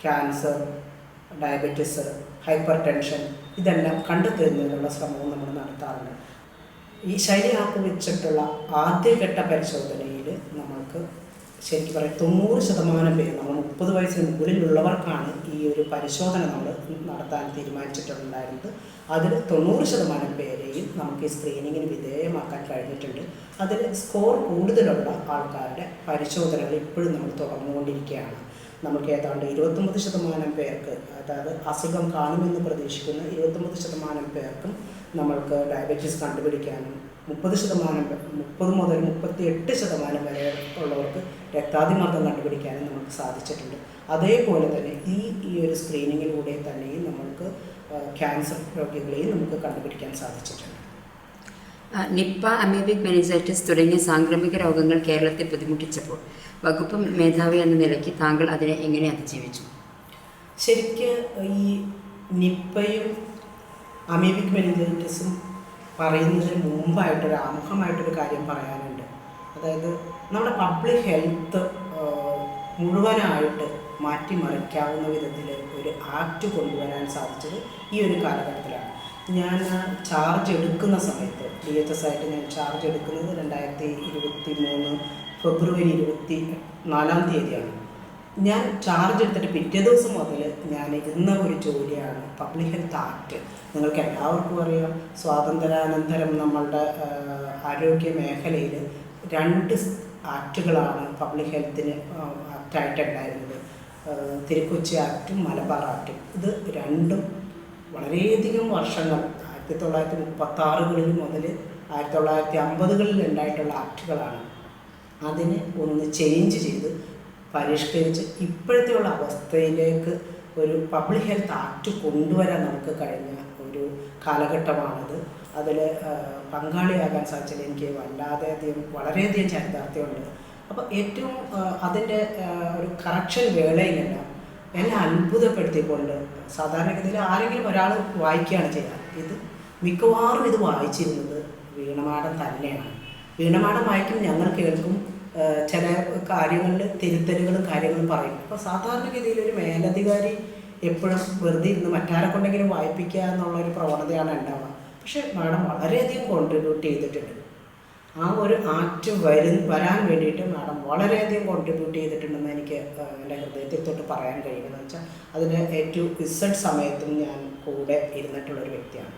ക്യാൻസർ ഡയബറ്റിസ് ഹൈപ്പർ ടെൻഷൻ ഇതെല്ലാം കണ്ടെത്തുന്നതിനുള്ള ശ്രമവും നമ്മൾ നടത്താറുണ്ട്. ഈ ശൈലി ആപ്പ് വെച്ചിട്ടുള്ള ആദ്യഘട്ട പരിശോധനയിൽ നമ്മൾക്ക് ശരിക്കും പറയാം തൊണ്ണൂറ് ശതമാനം പേര് നമ്മൾ മുപ്പത് വയസ്സിന് മുകളിലുള്ളവർക്കാണ് ഈ ഒരു പരിശോധന നമ്മൾ നടത്താൻ തീരുമാനിച്ചിട്ടുണ്ടായിരുന്നത്. അതിൽ തൊണ്ണൂറ് ശതമാനം പേരെയും നമുക്ക് ഈ സ്ക്രീനിങ്ങിന് വിധേയമാക്കാൻ കഴിഞ്ഞിട്ടുണ്ട്. അതിൽ സ്കോർ കൂടുതലുള്ള ആൾക്കാരുടെ പരിശോധനകൾ ഇപ്പോഴും നമ്മൾ തുറന്നുകൊണ്ടിരിക്കുകയാണ് നമുക്ക് ഏതാണ്ട് ഇരുപത്തൊമ്പത് ശതമാനം പേർക്ക് അതായത് അസുഖം കാണുമെന്ന് പ്രതീക്ഷിക്കുന്ന ഇരുപത്തൊമ്പത് ശതമാനം പേർക്കും നമ്മൾക്ക് ഡയബറ്റീസ് കണ്ടുപിടിക്കാനും മുപ്പത് ശതമാനം മുപ്പത് മുതൽ മുപ്പത്തി എട്ട് ശതമാനം വരെ ഉള്ളവർക്ക് രക്താതിമർദ്ദം കണ്ടുപിടിക്കാനും നമുക്ക് സാധിച്ചിട്ടുണ്ട്. അതേപോലെ തന്നെ ഈ ഈ ഒരു സ്ക്രീനിങ്ങിലൂടെ തന്നെയും നമ്മൾക്ക് ക്യാൻസർ രോഗികളെയും നമുക്ക് കണ്ടുപിടിക്കാൻ സാധിച്ചിട്ടുണ്ട്. നിപ്പ അമീബിക് മെനിസൈറ്റിസ് തുടങ്ങിയ സാംക്രമിക രോഗങ്ങൾ കേരളത്തെ ബുദ്ധിമുട്ടിച്ചപ്പോൾ വകുപ്പ് മേധാവി എന്ന നിലയ്ക്ക് താങ്കൾ അതിനെ എങ്ങനെ അതിജീവിച്ചു? ശരിക്ക് ഈ നിപ്പയും അമീബിക് മെനിഞ്ചൈറ്റിസും പറയുന്നതിന് മുമ്പായിട്ടൊരു ആമുഖമായിട്ടൊരു കാര്യം പറയാനുണ്ട്. അതായത് നമ്മുടെ പബ്ലിക് ഹെൽത്ത് മുഴുവനായിട്ട് മാറ്റിമറിക്കാവുന്ന വിധത്തിൽ ഒരു ആക്ട് കൊണ്ടുവരാൻ സാധിച്ചത് ഈ ഒരു കാലഘട്ടത്തിലാണ്. ഞാൻ ചാർജ് എടുക്കുന്ന സമയത്ത് ഡി എച്ച് എസ് ആയിട്ട് ഞാൻ ചാർജ് എടുക്കുന്നത് രണ്ടായിരത്തി ഇരുപത്തി മൂന്ന് ഫെബ്രുവരി ഇരുപത്തി നാലാം തീയതിയാണ്. ഞാൻ ചാർജ് എടുത്തിട്ട് പിറ്റേ ദിവസം മുതൽ ഞാൻ ഇരുന്ന ഒരു ജോലിയാണ് പബ്ലിക് ഹെൽത്ത് ആക്ട് നിങ്ങൾക്ക് എല്ലാവർക്കും അറിയാം സ്വാതന്ത്ര്യാനന്തരം നമ്മളുടെ ആരോഗ്യ മേഖലയിൽ രണ്ട് ആക്റ്റുകളാണ് പബ്ലിക് ഹെൽത്തിന് ആക്റ്റായിട്ടുണ്ടായിരുന്നത് തിരുക്കൊച്ചി ആക്റ്റും മലബാർ ആക്റ്റും ഇത് രണ്ടും വളരെയധികം വർഷങ്ങൾ ആയിരത്തി തൊള്ളായിരത്തി മുപ്പത്തി ആറുകളിൽ മുതൽ ആയിരത്തി തൊള്ളായിരത്തി അമ്പതുകളിൽ ഉണ്ടായിട്ടുള്ള ആക്റ്റുകളാണ് അതിനെ ഒന്ന് ചേഞ്ച് ചെയ്ത് പരിഷ്കരിച്ച് ഇപ്പോഴത്തെ ഉള്ള അവസ്ഥയിലേക്ക് ഒരു പബ്ലിക് ഹെൽത്ത് ആക്ട് കൊണ്ടുവരാൻ നമുക്ക് കഴിഞ്ഞ ഒരു കാലഘട്ടമാണത്. അതിൽ പങ്കാളിയാകാൻ സാധിച്ചത് എനിക്ക് വല്ലാതെ അധികം വളരെയധികം ചരിതാർത്ഥ്യമുണ്ട്. അപ്പോൾ ഏറ്റവും അതിന്റെ ഒരു കറക്ഷൻ വേളയിലല്ല എന്നെ അത്ഭുതപ്പെടുത്തിക്കൊണ്ട് സാധാരണഗതിയിൽ ആരെങ്കിലും ഒരാൾ വായിക്കുകയാണ് ചെയ്യുക. ഇത് മിക്കവാറും ഇത് വായിച്ചിരുന്നത് വീണമാടം തന്നെയാണ്. വീണമാടം വായിക്കും ഞങ്ങൾ കേൾക്കും ചില കാര്യങ്ങളിൽ തിരുത്തലുകളും കാര്യങ്ങളും പറയും. അപ്പോൾ സാധാരണഗതിയിൽ ഒരു മേലധികാരി എപ്പോഴും വെറുതെ ഇരുന്ന് മറ്റാരെ കൊണ്ടെങ്കിലും വായിപ്പിക്കുക എന്നുള്ള ഒരു പ്രവണതയാണ് ഉണ്ടാവുക. പക്ഷേ മാഡം വളരെയധികം കോൺട്രിബ്യൂട്ട് ചെയ്തിട്ടുണ്ട്. ആ ഒരു ആക്ട് വരു വരാൻ വേണ്ടിയിട്ട് മാഡം വളരെയധികം കോൺട്രിബ്യൂട്ട് ചെയ്തിട്ടുണ്ടെന്ന് എനിക്ക് എന്റെ ഹൃദയത്തിൽ തൊട്ട് പറയാൻ കഴിയുമെന്ന് വെച്ചാൽ അതിന് ഏറ്റവും ഇസഡ് സമയത്തും ഞാൻ കൂടെ ഇരുന്നിട്ടുള്ളൊരു വ്യക്തിയാണ്.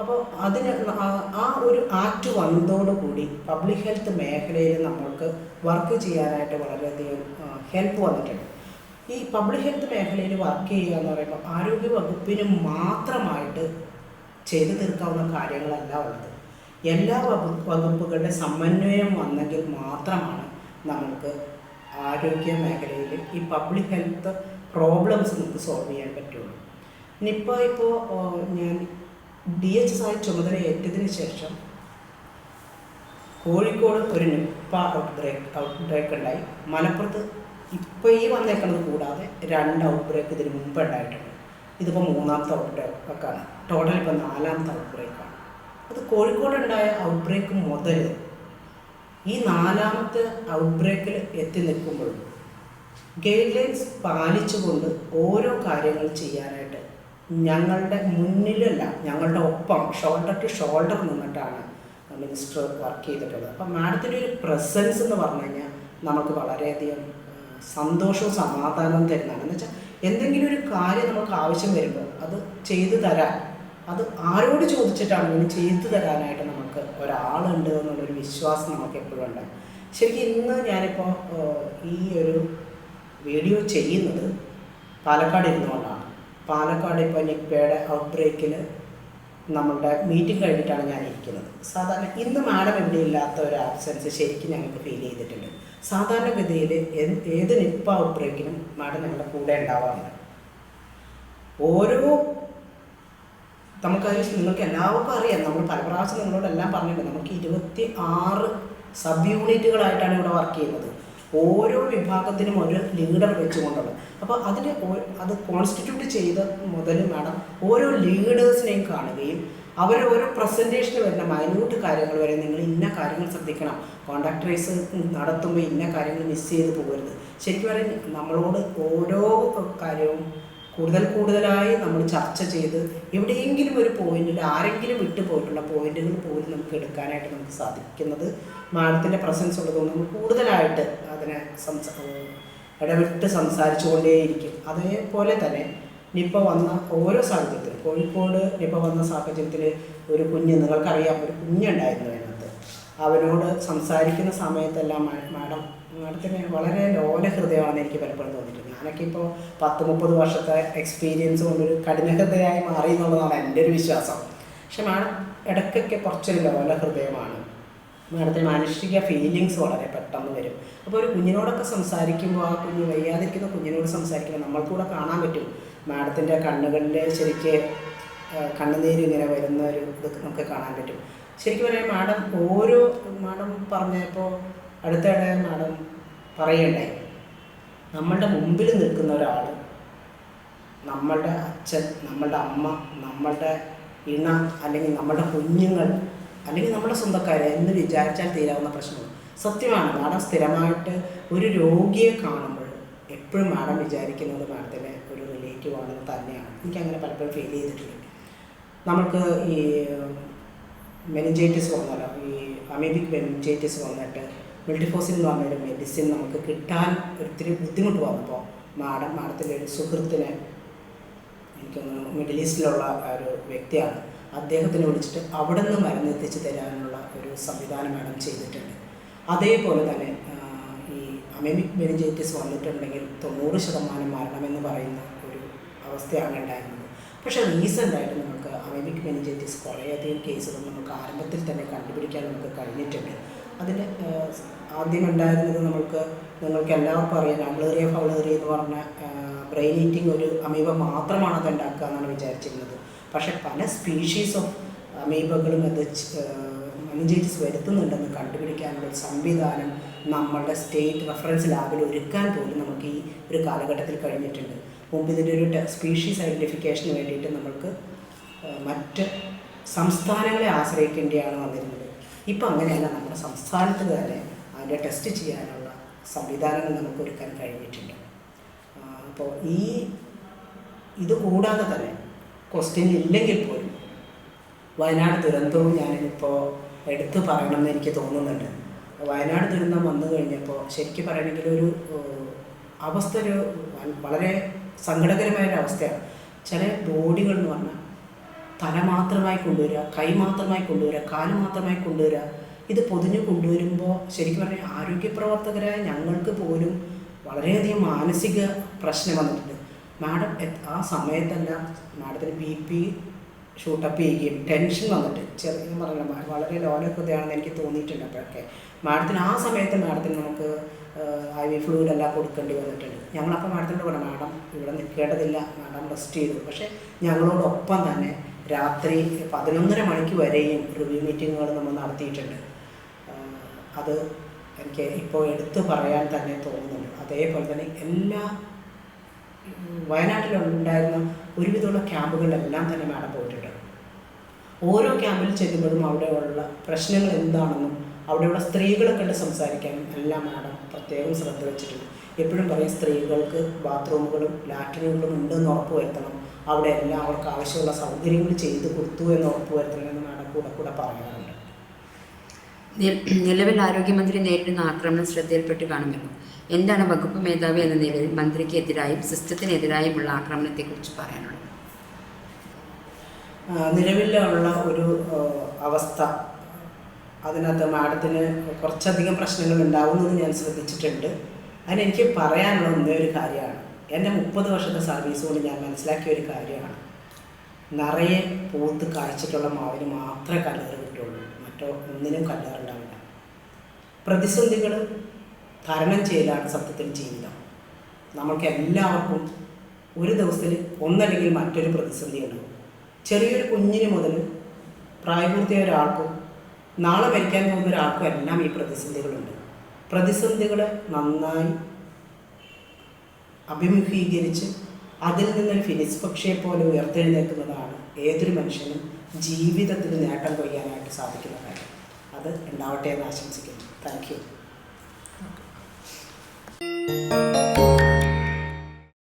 അപ്പോൾ അതിന് ആ- ഒരു ആക്ട് വന്നതോടുകൂടി പബ്ലിക് ഹെൽത്ത് മേഖലയിൽ നമ്മൾക്ക് വർക്ക് ചെയ്യാനായിട്ട് വളരെയധികം ഹെൽപ്പ് വന്നിട്ടുണ്ട്. ഈ പബ്ലിക് ഹെൽത്ത് മേഖലയിൽ വർക്ക് ചെയ്യുക എന്ന് പറയുമ്പോൾ ആരോഗ്യ വകുപ്പിന് മാത്രമായിട്ട് ചെയ്തു തീർക്കാവുന്ന കാര്യങ്ങളല്ല ഉള്ളത്. എല്ലാ വകു വകുപ്പുകളുടെ സമന്വയം വന്നെങ്കിൽ മാത്രമാണ് നമുക്ക് ആരോഗ്യ മേഖലയിൽ ഈ പബ്ലിക് ഹെൽത്ത് പ്രോബ്ലംസ് നമുക്ക് സോൾവ് ചെയ്യാൻ പറ്റുള്ളൂ. ഇനിയിപ്പോൾ ഇപ്പോൾ ഞാൻ ഡി എച്ച് എസ് ആയി ചുമതല ഏറ്റതിന് ശേഷം കോഴിക്കോട് ഒരു Nipah outbreak outbreak ഉണ്ടായി. മലപ്പുറത്ത് ഇപ്പോൾ ഈ വന്നേക്കുന്നത് കൂടാതെ രണ്ട് ഔട്ട് ബ്രേക്ക് ഇതിന് മുമ്പ് ഉണ്ടായിട്ടുണ്ട്. ഇതിപ്പോൾ മൂന്നാമത്തെ ഔട്ട് ബ്രേക്കാണ് ടോട്ടൽ ഇപ്പോൾ നാലാമത്തെ ഔട്ട് ബ്രേക്കാണ് അത് കോഴിക്കോട് ഉണ്ടായ ഔട്ട് ബ്രേക്ക് മുതൽ ഈ നാലാമത്തെ ഔട്ട് ബ്രേക്കിൽ എത്തി നിൽക്കുമ്പോഴും ഗൈഡ് ലൈൻസ് പാലിച്ചുകൊണ്ട് ഓരോ കാര്യങ്ങൾ ചെയ്യാനായിട്ട് ഞങ്ങളുടെ മുന്നിലല്ല ഞങ്ങളുടെ ഒപ്പം ഷോൾഡർ ടു ഷോൾഡർ നിന്നിട്ടാണ് മിനിസ്റ്റർ വർക്ക് ചെയ്തിട്ടുള്ളത്. അപ്പം മാഡത്തിന്റെ ഒരു പ്രസൻസ് എന്ന് പറഞ്ഞു കഴിഞ്ഞാൽ നമുക്ക് വളരെയധികം സന്തോഷവും സമാധാനവും തരുന്നതാണ്. എന്ന് വെച്ചാൽ എന്തെങ്കിലും ഒരു കാര്യം നമുക്ക് ആവശ്യം വരുമ്പോൾ അത് ചെയ്തു തരാൻ അത് ആരോട് ചോദിച്ചിട്ടാണെങ്കിലും ചെയ്തു തരാനായിട്ട് നമുക്ക് ഒരാളുണ്ട് എന്നുള്ളൊരു വിശ്വാസം നമുക്ക് എപ്പോഴും ഉണ്ട്. ശരിക്കും ഇന്ന് ഞാനിപ്പോൾ ഈ ഒരു വീഡിയോ ചെയ്യുന്നത് പാലക്കാട് ഇരുന്നുകൊണ്ടാണ്. പാലക്കാട് ഇപ്പോൾ നിപ്പയുടെ ഔട്ട് ബ്രേക്കിൽ നമ്മളുടെ മീറ്റിംഗ് കഴിഞ്ഞിട്ടാണ് ഞാൻ ഇരിക്കുന്നത് സാധാരണ ഇന്ന് മാഡം ഇവിടെ ഇല്ലാത്ത ഒരു ആബ്സെൻസ് ശരിക്കും ഞങ്ങൾക്ക് ഫീൽ ചെയ്തിട്ടുണ്ട്. സാധാരണഗതിയിൽ ഏത് നിപ്പ ഔട്ട് ബ്രേക്കിനും മാഡം ഞങ്ങളുടെ കൂടെ ഉണ്ടാവാറുണ്ട് ഓരോ നമുക്കതിൽ നിങ്ങൾക്ക് എല്ലാവർക്കും അറിയാം. നമ്മൾ പല പ്രാവശ്യം നിങ്ങളോടെല്ലാം പറഞ്ഞിട്ടുണ്ട്. നമുക്ക് ഇരുപത്തി ആറ് സബ് യൂണിറ്റുകളായിട്ടാണ് ഇവിടെ വർക്ക് ചെയ്യുന്നത്. ഓരോ വിഭാഗത്തിനും ഒരു ലീഡർ വെച്ചുകൊണ്ടാണ് അപ്പോൾ അതിന് അത് കോൺസ്റ്റിറ്റ്യൂട്ട് ചെയ്ത മുതൽ മാഡം ഓരോ ലീഡേഴ്സിനെയും കാണുകയും അവർ ഓരോ പ്രസന്റേഷന് വരുന്ന മൈന്യൂട്ട് കാര്യങ്ങൾ വരെ നിങ്ങൾ ഇന്ന കാര്യങ്ങൾ ശ്രദ്ധിക്കണം. കോൺട്രാക്ടറൈസ് നടത്തുമ്പോൾ ഇന്ന കാര്യങ്ങൾ മിസ് ചെയ്ത് പോകരുത്. ശരിക്കും പറയും നമ്മളോട് ഓരോ കാര്യവും കൂടുതൽ കൂടുതലായി നമ്മൾ ചർച്ച ചെയ്ത് എവിടെയെങ്കിലും ഒരു പോയിന്റിൽ ആരെങ്കിലും വിട്ടു പോയിട്ടുള്ള പോയിന്റുകൾ പോലും നമുക്ക് എടുക്കാനായിട്ട് നമുക്ക് സാധിക്കുന്നത്. മാഡത്തിന്റെ പ്രസൻസ് ഉള്ളതുകൊണ്ട് നമ്മൾ കൂടുതലായിട്ട് അതിനെ സംസാ ഇടവിട്ട് സംസാരിച്ചുകൊണ്ടേയിരിക്കും. അതേപോലെ തന്നെ നിപ്പ വന്ന ഓരോ സാഹചര്യത്തിൽ കോഴിക്കോട് നിപ്പ വന്ന സാഹചര്യത്തിൽ ഒരു കുഞ്ഞ് നിങ്ങൾക്കറിയാം ഒരു കുഞ്ഞുണ്ടായിരുന്നു അതിനകത്ത്. അവനോട് സംസാരിക്കുന്ന സമയത്തെല്ലാം മാഡം മാഡത്തിന് വളരെ ലോല ഹൃദയമാണെന്ന് എനിക്ക് പലപ്പോഴും തോന്നിയിട്ടുണ്ട്. ഞാനൊക്കെ ഇപ്പോൾ പത്ത് മുപ്പത് വർഷത്തെ എക്സ്പീരിയൻസ് കൊണ്ടൊരു കഠിന ഹൃദയമായി മാറി എന്നുള്ളതാണ് എന്റെ ഒരു വിശ്വാസം. പക്ഷെ മാഡം ഇടയ്ക്കൊക്കെ കുറച്ചൊരു ലോല ഹൃദയമാണ്. മാഡത്തിന് മാനുഷിക ഫീലിങ്സ് വളരെ പെട്ടെന്ന് വരും. അപ്പോൾ ഒരു കുഞ്ഞിനോടൊക്കെ സംസാരിക്കുമ്പോൾ ആ കുഞ്ഞ് വയ്യാതിരിക്കുന്ന കുഞ്ഞിനോട് സംസാരിക്കുമ്പോൾ നമ്മൾക്കൂടെ കാണാൻ പറ്റും. മാഡത്തിന്റെ കണ്ണുകളിൽ ശരിക്ക് കണ്ണുനീര് ഇങ്ങനെ വരുന്ന ഒരു ഇത് നമുക്ക് കാണാൻ പറ്റും. ശരിക്കും പറയാം മാഡം ഓരോ മാഡം പറഞ്ഞപ്പോൾ അടുത്തിടെ മാഡം പറയണ്ടേ നമ്മളുടെ മുമ്പിൽ നിൽക്കുന്ന ഒരാൾ നമ്മളുടെ അച്ഛൻ നമ്മളുടെ അമ്മ നമ്മളുടെ ഇണ അല്ലെങ്കിൽ നമ്മളുടെ കുഞ്ഞുങ്ങൾ അല്ലെങ്കിൽ നമ്മുടെ സ്വന്തക്കാർ എന്ന് വിചാരിച്ചാൽ തീരാവുന്ന പ്രശ്നമാണ്. സത്യമാണ് മാഡം സ്ഥിരമായിട്ട് ഒരു രോഗിയെ കാണുമ്പോൾ എപ്പോഴും മാഡം വിചാരിക്കുന്നത് മാഡത്തിന്റെ ഒരു റിലേറ്റീവ് ആണെന്ന് തന്നെയാണ്. എനിക്കങ്ങനെ പലപ്പോഴും ഫീൽ ചെയ്തിട്ടുണ്ട് നമുക്ക് ഈ മെനിഞ്ചൈറ്റിസ് വന്നാലോ ഈ അമീബിക് മെനിഞ്ചൈറ്റിസ് വന്നിട്ട് മെൾട്ടിഫോസിൻ എന്ന് പറഞ്ഞൊരു മെഡിസിൻ നമുക്ക് കിട്ടാൻ ഒത്തിരി ബുദ്ധിമുട്ട് വന്നപ്പോൾ മാഡം മാഡത്തിന്റെ ഒരു സുഹൃത്തിനെ എനിക്കൊന്ന് മിഡിൽ ഈസ്റ്റിലുള്ള ഒരു വ്യക്തിയാണ്. അദ്ദേഹത്തിനെ വിളിച്ചിട്ട് അവിടെ നിന്ന് മരുന്ന് എത്തിച്ച് തരാനുള്ള ഒരു സംവിധാനം മാഡം ചെയ്തിട്ടുണ്ട്. അതേപോലെ തന്നെ ഈ അമേമിക് മെനിഞ്ചൈറ്റിസ് വന്നിട്ടുണ്ടെങ്കിൽ തൊണ്ണൂറ് ശതമാനം മരണമെന്ന് പറയുന്ന ഒരു അവസ്ഥയാണ് ഉണ്ടായിരുന്നത്. പക്ഷേ റീസെന്റായിട്ട് നമുക്ക് അമേമിക് മെനിഞ്ചൈറ്റിസ് കുറേയധികം കേസുകൾ നമുക്ക് ആരംഭത്തിൽ തന്നെ കണ്ടുപിടിക്കാൻ നമുക്ക് കഴിഞ്ഞിട്ടുണ്ട്. അതിന്റെ ആദ്യം ഉണ്ടായിരുന്നത് നമുക്ക് നിങ്ങൾക്ക് എല്ലാവർക്കും അറിയാം. അമ്ലേറിയ ഫൗളേറിയ എന്ന് പറഞ്ഞ ബ്രെയിൻ ഈറ്റിംഗ് ഒരു അമീബ മാത്രമാണ് അത് ഉണ്ടാക്കുക എന്നാണ് വിചാരിച്ചിരുന്നത്. പക്ഷേ പല സ്പീഷീസ് ഓഫ് അമീബകളും അത് മനുജീറ്റ്സ് വരുത്തുന്നുണ്ടെന്ന് കണ്ടുപിടിക്കാനുള്ള സംവിധാനം നമ്മളുടെ സ്റ്റേറ്റ് റെഫറൻസ് ലാബിൽ ഒരുക്കാൻ പോലും നമുക്ക് ഈ ഒരു കാലഘട്ടത്തിൽ കഴിഞ്ഞിട്ടുണ്ട്. മുമ്പ് ഇതിന്റെ ഒരു സ്പീഷീസ് ഐഡന്റിഫിക്കേഷന് വേണ്ടിയിട്ട് നമ്മൾക്ക് മറ്റ് സംസ്ഥാനങ്ങളെ ആശ്രയിക്കേണ്ടിയാണ് വന്നിരുന്നത്. ഇപ്പം അങ്ങനെയല്ല. നമ്മുടെ സംസ്ഥാനത്ത് തന്നെ അതിന്റെ ടെസ്റ്റ് ചെയ്യാനുള്ള സംവിധാനങ്ങൾ നമുക്ക് ഒരുക്കാൻ കഴിഞ്ഞിട്ടുണ്ട്. അപ്പോൾ ഈ ഇത് കൂടാതെ തന്നെ ക്വസ്റ്റ്യൻ ഇല്ലെങ്കിൽ പോലും വയനാട് ദുരന്തവും ഞാനിപ്പോൾ എടുത്തു പറയണമെന്ന് എനിക്ക് തോന്നുന്നുണ്ട്. വയനാട് ദുരന്തം വന്നു കഴിഞ്ഞപ്പോൾ ശരിക്കും പറയണമെങ്കിൽ ഒരു അവസ്ഥ ഒരു വളരെ സങ്കടകരമായ ഒരു അവസ്ഥയാണ്. ചില ബോഡികൾ എന്ന് പറഞ്ഞാൽ തല മാത്രമായി കൊണ്ടുവരിക കൈ മാത്രമായി കൊണ്ടുവരിക കാൽ മാത്രമായി കൊണ്ടുവരിക ഇത് പൊതിഞ്ഞു കൊണ്ടുവരുമ്പോൾ ശരിക്കും പറഞ്ഞാൽ ആരോഗ്യപ്രവർത്തകരായ ഞങ്ങൾക്ക് പോലും വളരെയധികം മാനസിക പ്രശ്നം വന്നിട്ടുണ്ട്. മാഡം ആ സമയത്തെല്ലാം മാഡത്തിന് ബി പി ഷൂട്ടപ്പ് ചെയ്യുകയും ടെൻഷൻ വന്നിട്ട് ചെറിയ ഞാൻ പറഞ്ഞില്ല വളരെ ലോലഹൃദയമാണെന്ന് എനിക്ക് തോന്നിയിട്ടുണ്ട് അപ്പോഴൊക്കെ. മാഡത്തിന് ആ സമയത്ത് മാഡത്തിന് നമുക്ക് ഐ വി ഫ്ലൂയിഡ് എല്ലാം കൊടുക്കേണ്ടി വന്നിട്ടുണ്ട്. ഞങ്ങളപ്പോൾ മാഡത്തിന്റെ കൂടെ മാഡം ഇവിടെ നിൽക്കേണ്ടതില്ല. മാഡം റെസ്റ്റ് ചെയ്തു. പക്ഷേ ഞങ്ങളോടൊപ്പം തന്നെ രാത്രി പതിനൊന്നര മണിക്ക് വരെയും റിവ്യൂ മീറ്റിങ്ങുകൾ നമ്മൾ നടത്തിയിട്ടുണ്ട്. അത് എനിക്ക് ഇപ്പോൾ എടുത്തു പറയാൻ തന്നെ തോന്നുന്നുണ്ട്. അതേപോലെ തന്നെ എല്ലാ വയനാട്ടിലുണ്ടായിരുന്ന ഒരുവിധമുള്ള ക്യാമ്പുകളിലെല്ലാം തന്നെ മാഡം പോയിട്ടുണ്ട്. ഓരോ ക്യാമ്പിൽ ചെല്ലുമ്പോഴും അവിടെയുള്ള പ്രശ്നങ്ങൾ എന്താണെന്നും അവിടെയുള്ള സ്ത്രീകളെ കണ്ട് സംസാരിക്കാനും എല്ലാം മാഡം പ്രത്യേകം ശ്രദ്ധ വെച്ചിട്ടുണ്ട്. എപ്പോഴും പറയും സ്ത്രീകൾക്ക് ബാത്റൂമുകളും ലാട്രിനുകളും ഉണ്ടെന്ന് ഉറപ്പ് വരുത്തണം. അവിടെ എല്ലാം അവർക്ക് ആവശ്യമുള്ള സൗകര്യങ്ങൾ ചെയ്തു കൊടുത്തു എന്ന് ഉറപ്പ് വരുത്തണമെന്ന് മാഡം കൂടെ കൂടെ പറയാറുണ്ട് നിലവിൽ ആരോഗ്യമന്ത്രി നേരിടുന്ന ആക്രമണം ശ്രദ്ധയിൽപ്പെട്ട് കാണുമല്ലോ. എന്താണ് വകുപ്പ് മേധാവി എന്ന നിലയിൽ മന്ത്രിക്ക് എതിരായും സിസ്റ്റത്തിനെതിരായുമുള്ള ആക്രമണത്തെക്കുറിച്ച് പറയാനുള്ളത്? നിലവിലുള്ള ഒരു അവസ്ഥ അതിനകത്ത് മാഡത്തിന് കുറച്ചധികം പ്രശ്നങ്ങൾ ഉണ്ടാവുന്നത് ഞാൻ ശ്രദ്ധിച്ചിട്ടുണ്ട്. അതിനെനിക്ക് പറയാനുള്ള ഒന്നേ ഒരു കാര്യമാണ്. എന്റെ മുപ്പത് വർഷത്തെ സർവീസ് കൊണ്ട് ഞാൻ മനസ്സിലാക്കിയ ഒരു കാര്യമാണ്. നിറയെ പൂത്ത് കായ്ച്ചിട്ടുള്ള മാവിന് മാത്രമേ കല്ലേറ് മറ്റോ ഒന്നിനും കല്ലാറുണ്ടാവില്ല. പ്രതിസന്ധികൾ തരണം ചെയ്യലാണ് സത്യത്തിൽ ജീവിതം. നമ്മൾക്ക് എല്ലാവർക്കും ഒരു ദിവസത്തിൽ ഒന്നല്ലെങ്കിൽ മറ്റൊരു പ്രതിസന്ധി ഉണ്ടാവും. ചെറിയൊരു കുഞ്ഞിന് മുതൽ പ്രായപൂർത്തിയായ ഒരാൾക്കും നാളെ മരിക്കാൻ പോകുന്ന ഒരാൾക്കും എല്ലാം ഈ പ്രതിസന്ധികളുണ്ട്. പ്രതിസന്ധികളെ നന്നായി അഭിമുഖീകരിച്ച് അതിൽ നിന്നൊരു ഫിനിസ് പക്ഷിയെ പോലെ ഉയർത്തെഴുന്നേൽക്കുന്നതാണ് ഏതൊരു മനുഷ്യനും ജീവിതത്തിൽ നേട്ടം കൊയ്യാനായിട്ട് സാധിക്കുന്ന കാര്യം. അത് ഉണ്ടാവട്ടെ എന്ന് ആശംസിക്കുന്നു. Thank you.